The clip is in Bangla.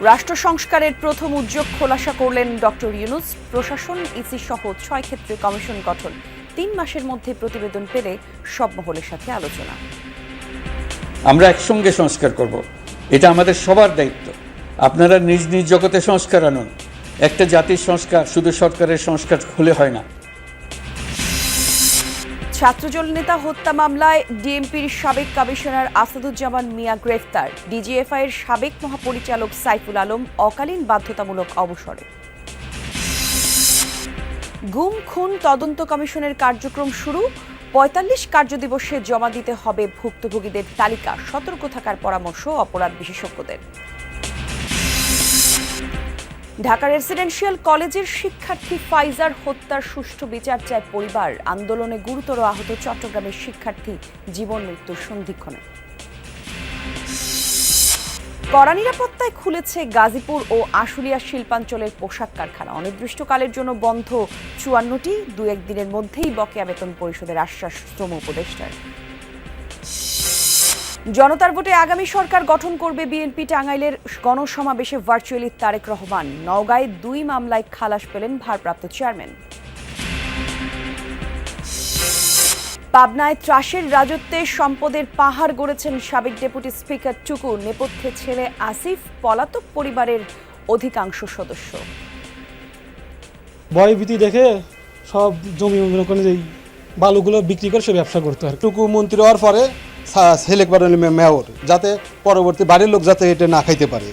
রাষ্ট্র সংস্কারের প্রথম উদ্যোগ খোলাসা করলেন ডক্টর ইউনুস। প্রশাসন, ইসি সহ ছয় ক্ষেত্রে কমিশন গঠন। তিন মাসের মধ্যে প্রতিবেদন পেলে সব মহলের সাথে আলোচনা। আমরা একসঙ্গে সংস্কার করব। এটা আমাদের সবার দায়িত্ব। আপনারা নিজ নিজ জগতে সংস্কার আনুন। একটা জাতির সংস্কার শুধু সরকারের সংস্কার হলে হয় না। ছাত্রজল নেতা হত্যা মামলায় ডিএমপির সাবেক কমিশনার আসাদুজ্জামান মিয়া গ্রেফতার। ডিজিএফআই এর সাবেক মহাপরিচালক সাইফুল আলম অকালীন বাধ্যতামূলক অবসরে। গুম, খুন তদন্ত কমিশনের কার্যক্রম শুরু। পঁয়তাল্লিশ কার্যদিবসে জমা দিতে হবে ভুক্তভোগীদের তালিকা। সতর্ক থাকার পরামর্শ অপরাধ বিশেষজ্ঞদের। ঢাকা রেসিডেন্সিয়াল কলেজের শিক্ষার্থী ফাইজার হত্যার সুষ্ঠু বিচার চায় পরিবার। আন্দোলনে গুরুতর আহত চট্টগ্রামের শিক্ষার্থী জীবন মৃত্যুর সন্ধিক্ষণে। কড়া নিরাপত্তায় খুলেছে গাজীপুর ও আশুলিয়া শিল্পাঞ্চলের পোশাক কারখানা। অনির্দিষ্টকালের জন্য বন্ধ চুয়ান্নটি দু একদিনের মধ্যেই বকেয়া বেতন পরিশোধের আশ্বাস শ্রম উপদেষ্টার। জনতার ভোটে আগামী সরকার গঠন করবে বিএনপি টাঙ্গাইলের গণসমাবেশে ভার্চুয়ালি তারেক রহমান। নওগাঁয় দুই মামলায় খালাস পেলেন ভারপ্রাপ্ত চেয়ারম্যান। পাবনায় ত্রাসের রাজত্বে সম্পদের পাহাড় গড়েছেন সাবেক ডেপুটি স্পিকার টুকু। নেপথ্যে ছেলে আসিফ পলাতক পরিবারের অধিকাংশ সদস্য। ভয় ভীতি দেখে সব জমি বালুগুলো বিক্রি করে সে ব্যবসা করতে আর টুকু মন্ত্রী হওয়ার পরে সিলেক্ট করেন মেয়র যাতে পরবর্তী বাড়ির লোক যাতে এটা না খাইতে পারে।